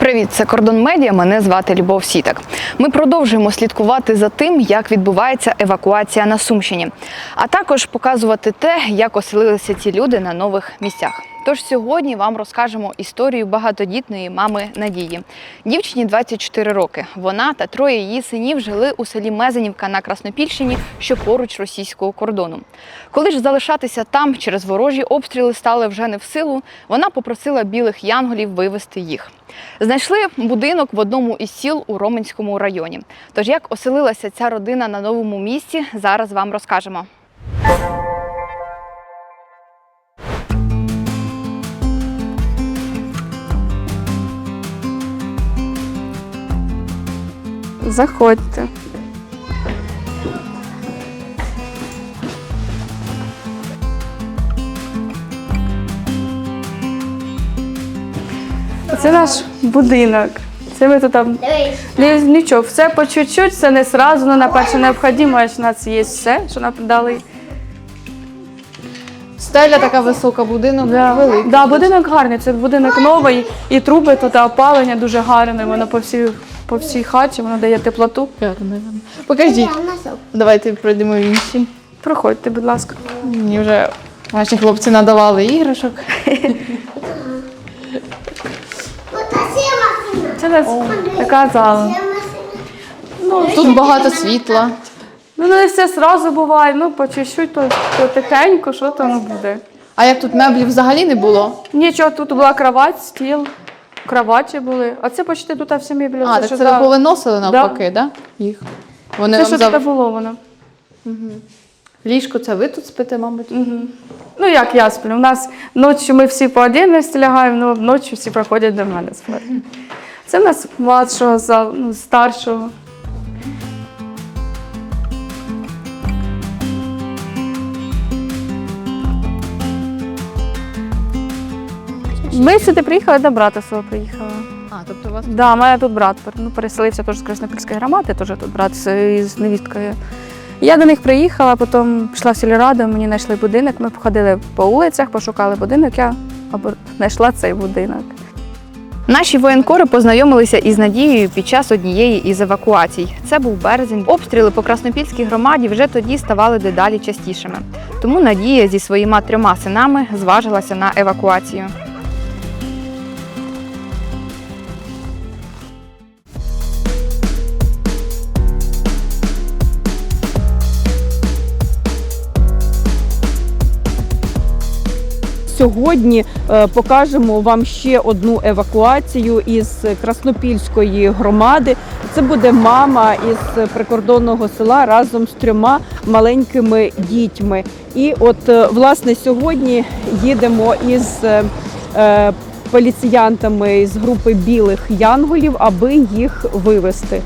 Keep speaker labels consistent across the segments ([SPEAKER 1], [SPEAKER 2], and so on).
[SPEAKER 1] Привіт, це Кордон Медіа. Мене звати Любов Сітак. Ми продовжуємо слідкувати за тим, як відбувається евакуація на Сумщині, а також показувати те, як оселилися ці люди на нових місцях. Тож сьогодні вам розкажемо історію багатодітної мами Надії. Дівчині 24 роки. Вона та троє її синів жили у селі Мезенівка на Краснопільщині, що поруч російського кордону. Коли ж залишатися там через ворожі обстріли стали вже не в силу, вона попросила білих янголів вивезти їх. Знайшли будинок в одному із сіл у Роменському районі. Тож як оселилася ця родина на новому місці, зараз вам розкажемо.
[SPEAKER 2] Заходьте. Це наш будинок. Це ми тут там Ні- нічого, все по чуть-чуть, все не сразу, але на перше необхідно, у нас є все, що нам дали.
[SPEAKER 3] Стеля така висока, будинок
[SPEAKER 2] Да.
[SPEAKER 3] великий.
[SPEAKER 2] Да, будинок гарний, це будинок новий, і труби тут, і опалення дуже гарне, воно по всій, по всій хаті, воно дає теплоту.
[SPEAKER 3] Покажіть. Давайте пройдемо в інші.
[SPEAKER 2] Проходьте, будь ласка.
[SPEAKER 3] Мені вже наші хлопці надавали іграшок.
[SPEAKER 2] Це нас така зала.
[SPEAKER 3] Ну, тут багато світла.
[SPEAKER 2] Ну, не все одразу буває, ну по чуть-чуть, то, тихенько, що там буде.
[SPEAKER 3] А як тут меблів взагалі не було?
[SPEAKER 2] Нічого, тут була кровать, стіл, кроваті були. А це почти тут всі меблі.
[SPEAKER 3] А, так
[SPEAKER 2] що
[SPEAKER 3] це
[SPEAKER 2] за-
[SPEAKER 3] повиносили навпаки, да? Їх. Вони
[SPEAKER 2] Це
[SPEAKER 3] вам
[SPEAKER 2] що
[SPEAKER 3] за
[SPEAKER 2] тут було воно.
[SPEAKER 3] ліжко, це ви тут спите, мабуть?
[SPEAKER 2] Ну, як я сплю. У нас ночі ми всі по отдельності лягаємо, але ночі всі приходять до мене спати. Це в нас младшого зал, ну, старшого. Ми сюди приїхали, до брата свого приїхала.
[SPEAKER 3] А, тобто у вас
[SPEAKER 2] Да, у мене тут брат ну, переселився теж з Краснопільської громади, теж тут брат з, з невісткою. Я до них приїхала, потім пішла в сільраду, мені знайшли будинок. Ми походили по вулицях, пошукали будинок, я знайшла цей будинок.
[SPEAKER 1] Наші воєнкори познайомилися із Надією під час однієї із евакуацій. Це був березень. Обстріли по Краснопільській громаді вже тоді ставали дедалі частішими. Тому Надія зі своїми трьома синами зважилася на евакуацію.
[SPEAKER 4] Сьогодні е, покажемо вам ще одну евакуацію із Краснопільської громади. Це буде мама із прикордонного села разом з трьома маленькими дітьми. І от е, власне сьогодні їдемо із е, поліціянтами з групи білих янголів, аби їх вивезти.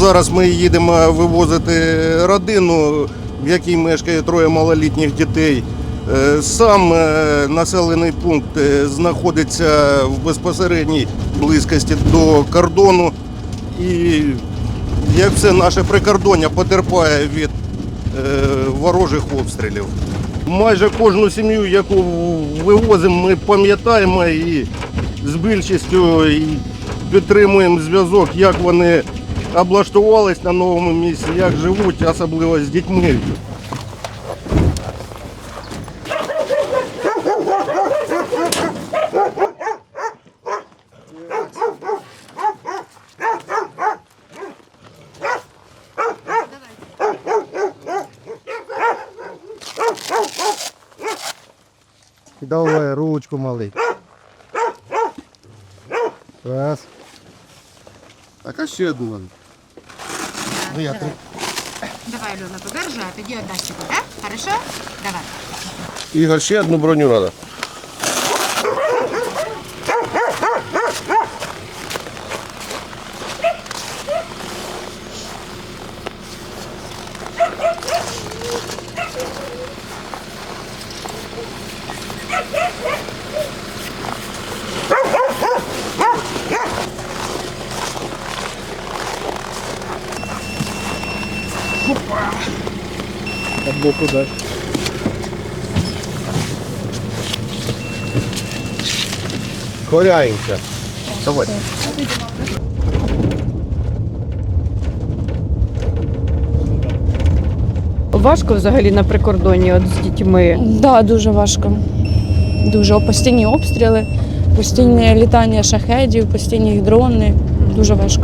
[SPEAKER 5] Зараз ми їдемо вивозити родину, в якій мешкає троє малолітніх дітей. Е, Сам е, населений пункт е, знаходиться в безпосередній близькості до кордону. І як все наше прикордоння потерпає від ворожих обстрілів. Майже кожну сім'ю, яку вивозимо, ми пам'ятаємо і з більшістю підтримуємо зв'язок, як вони облаштувались на новому місці, як живуть, особливо з дітьми.
[SPEAKER 6] Давай ручку малий. Раз.
[SPEAKER 7] Так, а ще одну надо.
[SPEAKER 6] Ну, я три.
[SPEAKER 8] Давай, Люна, подержи, а тоді отдай тебе, да? Хорошо? Давай.
[SPEAKER 7] Ігор, ще одну броню треба. Коряємося. Давай.
[SPEAKER 4] Важко взагалі на прикордоні от з дітьми.
[SPEAKER 2] Да, дуже важко. Дуже постійні обстріли, постійне літання шахедів, постійні дрони. Дуже важко.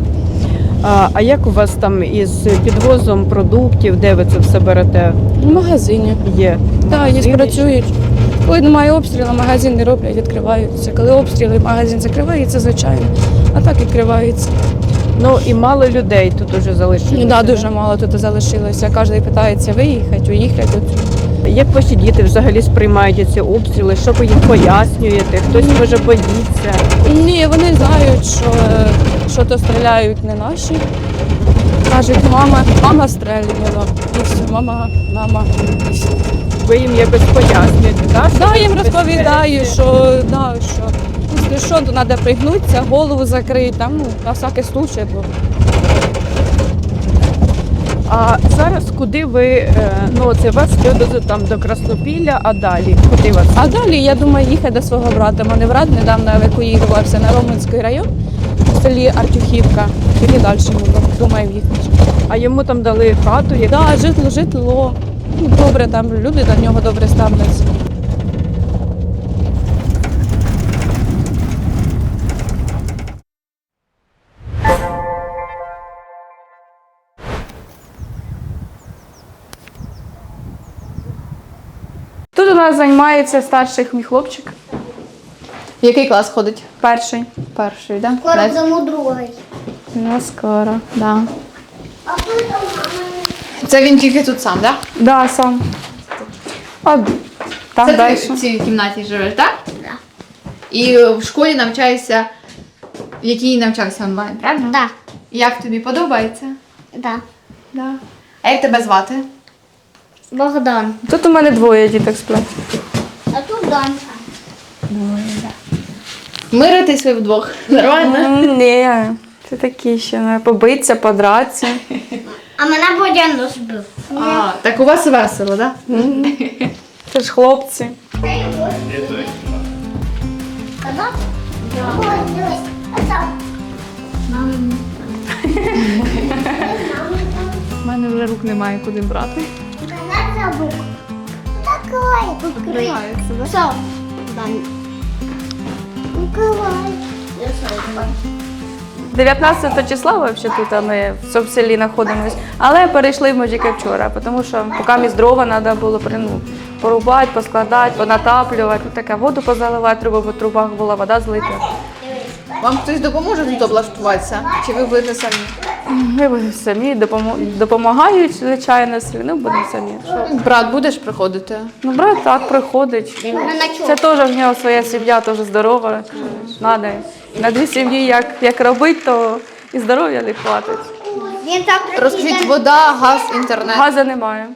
[SPEAKER 4] А, а як у вас там із підвозом продуктів, де ви це все берете?
[SPEAKER 2] В магазині.
[SPEAKER 4] Є.
[SPEAKER 2] Так, є працюють. Коли немає обстрілу, магазини роблять, відкриваються. Коли обстріли, магазин закривається, звичайно. А так відкривається.
[SPEAKER 4] Ну і мало людей тут уже залишилося.
[SPEAKER 2] Ну, да, дуже мало тут залишилося. Кожен питається виїхати, уїхати.
[SPEAKER 4] Як ваші діти взагалі сприймають ці обстріли? Що ви їм пояснюєте? Хтось може боїться.
[SPEAKER 2] Ні, вони знають, що, що то стріляють не наші. Кажуть, мама, мама. І все, мама, мама. І все.
[SPEAKER 4] Ви їм якось пояснюєте, так?
[SPEAKER 2] Да, їм розповідаю, що, да, що якщо що, то треба пригнутися, голову закрити, там, ну, на всякий случай. Бо.
[SPEAKER 4] А зараз куди ви е, ну це вас до там до Краснопілля, а далі куди вас?
[SPEAKER 2] А далі я думаю їхати до свого брата. Мене брат недавно евакуювався на Роменський район селі Артюхівка. І далі думаю їхати.
[SPEAKER 4] А йому там дали хату, як
[SPEAKER 2] Да, житло, житло. Ну, Добре, там люди до нього добре ставляться. Тут у нас займається старший мій хлопчик,
[SPEAKER 3] В який клас ходить?
[SPEAKER 2] перший.
[SPEAKER 3] Перший, так?
[SPEAKER 9] Скоро
[SPEAKER 3] Да?
[SPEAKER 9] тому другий.
[SPEAKER 2] Ну, скоро.
[SPEAKER 3] Да.
[SPEAKER 9] А тут у мами.
[SPEAKER 3] Це він тільки тут сам, так?
[SPEAKER 2] Да, сам. А там
[SPEAKER 3] Це
[SPEAKER 2] далі.
[SPEAKER 3] ти в цій кімнаті живеш, так?
[SPEAKER 9] Да.
[SPEAKER 3] І в школі навчаєшся, в якій навчався онлайн, правильно?
[SPEAKER 9] Да.
[SPEAKER 3] Як тобі подобається?
[SPEAKER 9] Да.
[SPEAKER 3] Да. А як тебе звати?
[SPEAKER 9] Богдан.
[SPEAKER 2] Тут у мене двоє діток сплять.
[SPEAKER 9] А тут Данька.
[SPEAKER 3] Миритись ви вдвох. Нормально?
[SPEAKER 2] М, Ні, це такі ще не побитися, подратися.
[SPEAKER 9] А мене Бодян збив.
[SPEAKER 3] А, так у вас весело, так?
[SPEAKER 2] Це ж хлопці.
[SPEAKER 9] Казав? Ой, дивись. Казав.
[SPEAKER 3] У мене вже рук немає куди брати.
[SPEAKER 9] Казав забув. Да? Все. Дан.
[SPEAKER 2] 19 числа взагалі тут ми в цьому селі знаходимось, але перейшли ми тільки вчора, тому що поки місь дрова треба було ну, порубати, поскладати, понатаплювати, ну, таке воду позаливати, треба, бо в трубах була вода злита.
[SPEAKER 3] Вам хтось допоможе тут облаштуватися? Чи ви будете самі?
[SPEAKER 2] Ми самі допомагають, звичайно, ну будемо самі. Що?
[SPEAKER 3] Брат, будеш приходити?
[SPEAKER 2] Ну, брат так приходить. Це теж в нього своя сім'я, теж здорова. Надо. На дві сім'ї як, як робити, то і здоров'я не хватить.
[SPEAKER 9] Він так
[SPEAKER 3] Розкажіть, вода, газ, інтернет.
[SPEAKER 2] Газу немає.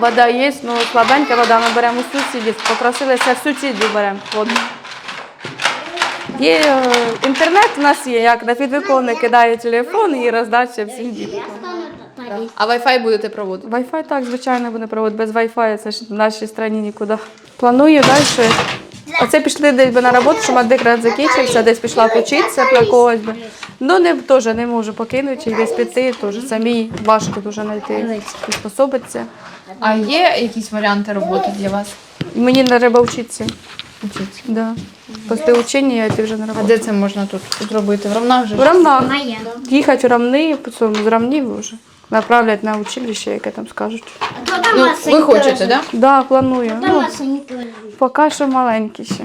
[SPEAKER 2] Вода є, ну слабенька вода, ми беремо у сусідів. Попросилися в сусідів беремо воду. Є е, інтернет у нас є, як на підвиконник кидає телефон і роздача всім діткам.
[SPEAKER 3] А Wi-Fi будете проводити?
[SPEAKER 2] Wi-Fi так, звичайно, буде проводити. Без Wi-Fi це ж в нашій країні нікуди. Планую далі. Оце пішли десь би на роботу, що мадикрат закінчився, десь пішла вчитися про когось би. Ну не теж не можу покинути, десь піти, теж самі важко дуже знайти приспособитися.
[SPEAKER 3] А є якісь варіанти роботи для вас?
[SPEAKER 2] Мені не треба вчитися. Вчитися. Да. Після учення я йти вже на
[SPEAKER 3] А
[SPEAKER 2] роботу.
[SPEAKER 3] де це можна тут зробити? В Ромнах вже?
[SPEAKER 2] В Рамнах.
[SPEAKER 9] Моя.
[SPEAKER 2] Їхати в Рамни, потім з Рамнів вже. Направлять на училище, яке там скажуть.
[SPEAKER 9] А то там
[SPEAKER 3] Ну, ви хочете, так?
[SPEAKER 2] Да, планую.
[SPEAKER 9] Там
[SPEAKER 2] Ну,
[SPEAKER 9] лежить.
[SPEAKER 2] поки що маленькі ще.